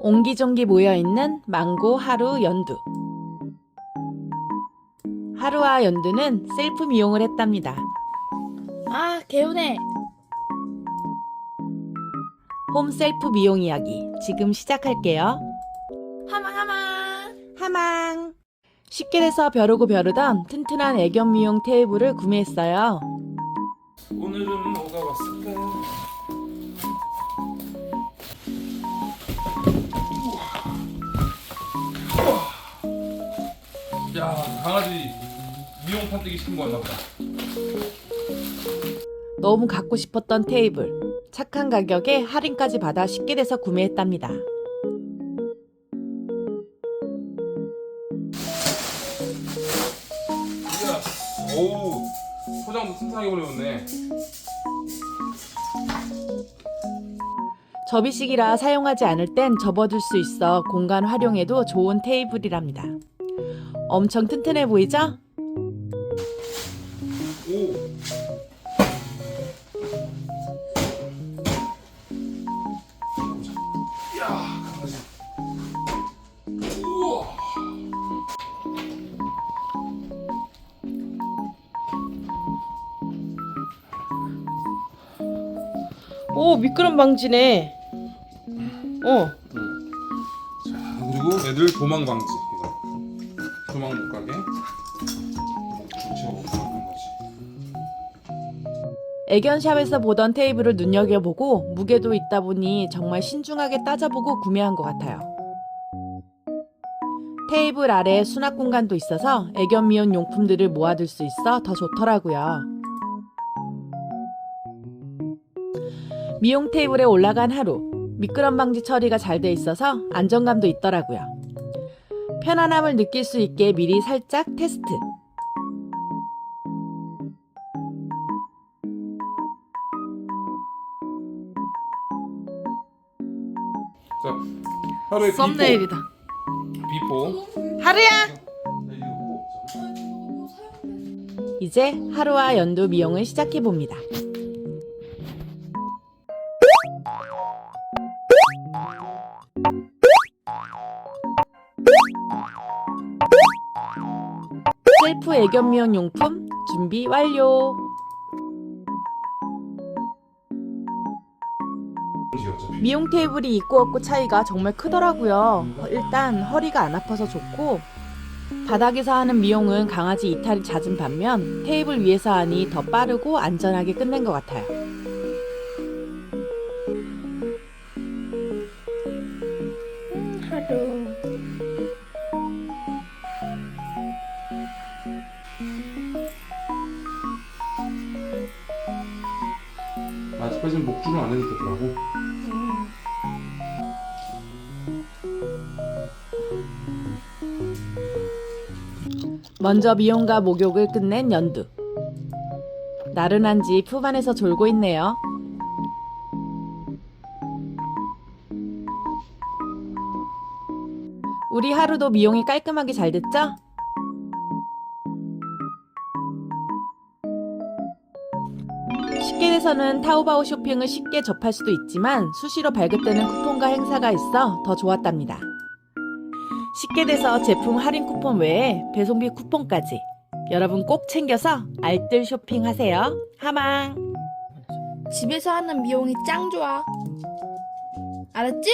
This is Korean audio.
옹기종기 모여있는 망고, 하루, 연두. 하루와 연두는 셀프 미용을 했답니다. 아, 개운해. 홈 셀프 미용 이야기 지금 시작할게요. 하망, 하망. 하망. 쉽게 돼서 벼르고 벼르던 튼튼한 애견 미용 테이블을 구매했어요. 오늘은 뭐가 왔을까? 강아지 미용 판때기 시킨 거 같나 보다. 너무 갖고 싶었던 테이블. 착한 가격에 할인까지 받아 쉽게 돼서 구매했답니다. 오우 포장도 튼튼하게 보내줬네. 접이식이라 사용하지 않을 땐 접어둘 수 있어 공간 활용에도 좋은 테이블이랍니다. 엄청 튼튼해 보이죠? 오. 미끄럼 방지네. 어, 자 그리고 애들 도망 방지 도망 못 가게 거지 애견샵에서 보던 테이블을 눈여겨보고 무게도 있다 보니 정말 신중하게 따져보고 구매한 것 같아요. 테이블 아래 수납 공간도 있어서 애견 미용 용품들을 모아둘 수 있어 더 좋더라고요. 미용 테이블에 올라간 하루. 미끄럼 방지 처리가 잘 돼 있어서 안정감도 있더라고요. 편안함을 느낄 수 있게 미리 살짝 테스트. 자 하루의 비포 썸네일이다. 비포 하루야! 뭐, 자. 이제 하루와 연두 미용을 시작해 봅니다. 셀프 애견 미용 용품 준비 완료. 미용 테이블이 있고 없고 차이가 정말 크더라고요. 일단 허리가 안 아파서 좋고 바닥에서 하는 미용은 강아지 이탈이 잦은 반면 테이블 위에서 하니 더 빠르고 안전하게 끝낸 것 같아요. 아직까지는 목줄은 안 해도 되더라고 먼저 미용과 목욕을 끝낸 연두. 나른한지 품 안에서 졸고 있네요. 우리 하루도 미용이 깔끔하게 잘 됐죠? 쉽게 돼서는 타오바오 쇼핑을 쉽게 접할 수도 있지만 수시로 발급되는 쿠폰과 행사가 있어 더 좋았답니다. 쉽게 돼서 제품 할인 쿠폰 외에 배송비 쿠폰까지 여러분 꼭 챙겨서 알뜰 쇼핑하세요. 하망. 집에서 하는 미용이 짱 좋아. 알았지?